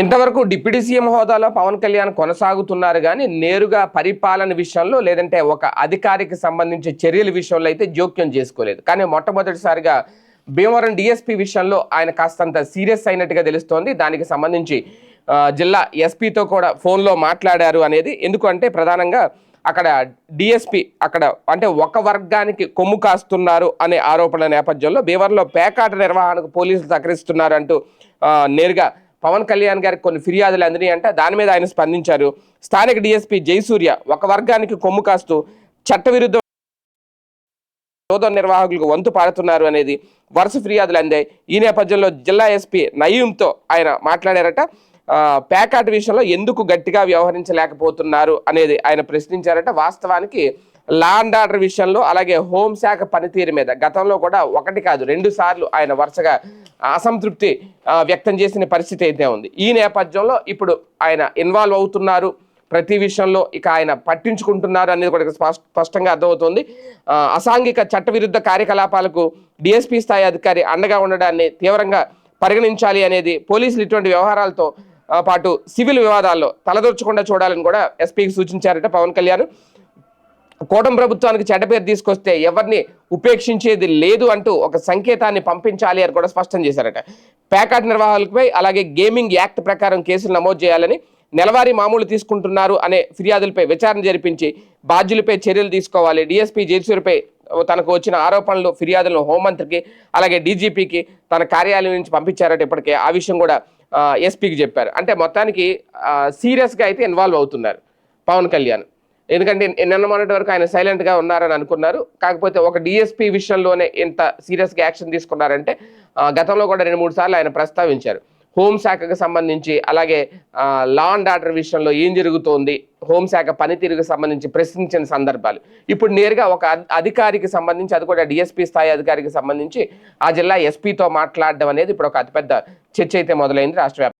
ఇంతవరకు deputy CM హోదాలో పవన్ కళ్యాణ్ కొనసాగుతున్నారు కానీ నేరుగా పరిపాలన విషయంలో లేదంటే ఒక అధికారికి సంబంధించి చర్యల విషయంలో అయితే జోక్యం చేసుకోలేదు. కానీ మొట్టమొదటిసారిగా భీమవరం డిఎస్పీ విషయంలో ఆయన కాస్తంత సీరియస్ అయినట్టుగా తెలుస్తోంది. దానికి సంబంధించి జిల్లా ఎస్పీతో కూడా ఫోన్లో మాట్లాడారు అనేది. ఎందుకంటే ప్రధానంగా అక్కడ డిఎస్పి అక్కడ అంటే ఒక వర్గానికి కొమ్ము కాస్తున్నారు అనే ఆరోపణల నేపథ్యంలో భీమవరంలో పేకాట నిర్వహణకు పోలీసులు సహకరిస్తున్నారు అంటూ నేరుగా పవన్ కళ్యాణ్ గారికి కొన్ని ఫిర్యాదులు అందినాయి అంటే. దాని మీద ఆయన స్పందించారు. స్థానిక డిఎస్పీ జయసూర్య ఒక వర్గానికి కొమ్ము కాస్తూ చట్టవిరుద్ధ శోధన నిర్వాహకులకు వంతు పాడుతున్నారు అనేది వరుస ఫిర్యాదులు అందాయి. ఈ నేపథ్యంలో జిల్లా ఎస్పీ నయీంతో ఆయన మాట్లాడారట. ప్యాకాట్ విషయంలో ఎందుకు గట్టిగా వ్యవహరించలేకపోతున్నారు అనేది ఆయన ప్రశ్నించారట. వాస్తవానికి లా అండ్ ఆర్డర్ విషయంలో అలాగే హోంశాఖ పనితీరు మీద గతంలో కూడా ఒకటి కాదు రెండు సార్లు ఆయన వరుసగా అసంతృప్తి వ్యక్తం చేసిన పరిస్థితి అయితే ఉంది. ఈ నేపథ్యంలో ఇప్పుడు ఆయన ఇన్వాల్వ్ అవుతున్నారు. ప్రతి విషయంలో ఇక ఆయన పట్టించుకుంటున్నారు అనేది కూడా స్పష్ట- స్పష్టంగా అర్థమవుతుంది. అసాంఘిక చట్టవిరుద్ధ కార్యకలాపాలకు డిఎస్పీ స్థాయి అధికారి అండగా ఉండడాన్ని తీవ్రంగా పరిగణించాలి అనేది పోలీసులు ఇటువంటి వ్యవహారాలతో పాటు సివిల్ వివాదాల్లో తలదొర్చకుండా చూడాలని కూడా ఎస్పీకి సూచించారట పవన్ కళ్యాణ్. కూటమి ప్రభుత్వానికి చెడ్డ పేరు తీసుకొస్తే ఎవరిని ఉపేక్షించేది లేదు అంటూ ఒక సంకేతాన్ని పంపించాలి అని కూడా స్పష్టం చేశారట. ప్యాకాట్ నిర్వాహకులపై అలాగే గేమింగ్ యాక్ట్ ప్రకారం కేసులు నమోదు చేయాలని నెలవారీ మామూలు తీసుకుంటున్నారు అనే ఫిర్యాదులపై విచారణ జరిపించి బాధ్యులపై చర్యలు తీసుకోవాలి. డిఎస్పీ జయసూరిపై తనకు వచ్చిన ఆరోపణలు ఫిర్యాదులను హోంమంత్రికి అలాగే డీజీపీకి తన కార్యాలయం నుంచి పంపించారట ఇప్పటికే. ఆ విషయం కూడా ఎస్పీకి చెప్పారు. అంటే మొత్తానికి సీరియస్గా అయితే ఇన్వాల్వ్ అవుతున్నారు పవన్ కళ్యాణ్. ఎందుకంటే నిన్న మొన్నటి వరకు ఆయన సైలెంట్గా ఉన్నారని అనుకున్నారు. కాకపోతే ఒక డిఎస్పీ విషయంలోనే ఇంత సీరియస్గా యాక్షన్ తీసుకున్నారంటే గతంలో కూడా రెండు మూడు సార్లు ఆయన ప్రస్తావించారు. హోంశాఖకు సంబంధించి అలాగే లా అండ్ ఆర్డర్ విషయంలో ఏం జరుగుతోంది? హోంశాఖ పనితీరుకు సంబంధించి ప్రశ్నించిన సందర్భాలు. ఇప్పుడు నేరుగా ఒక అధికారికి సంబంధించి అది కూడా డిఎస్పీ స్థాయి అధికారికి సంబంధించి ఆ జిల్లా ఎస్పీతో మాట్లాడడం అనేది ఇప్పుడు ఒక అతిపెద్ద చర్చ అయితే మొదలైంది రాష్ట్ర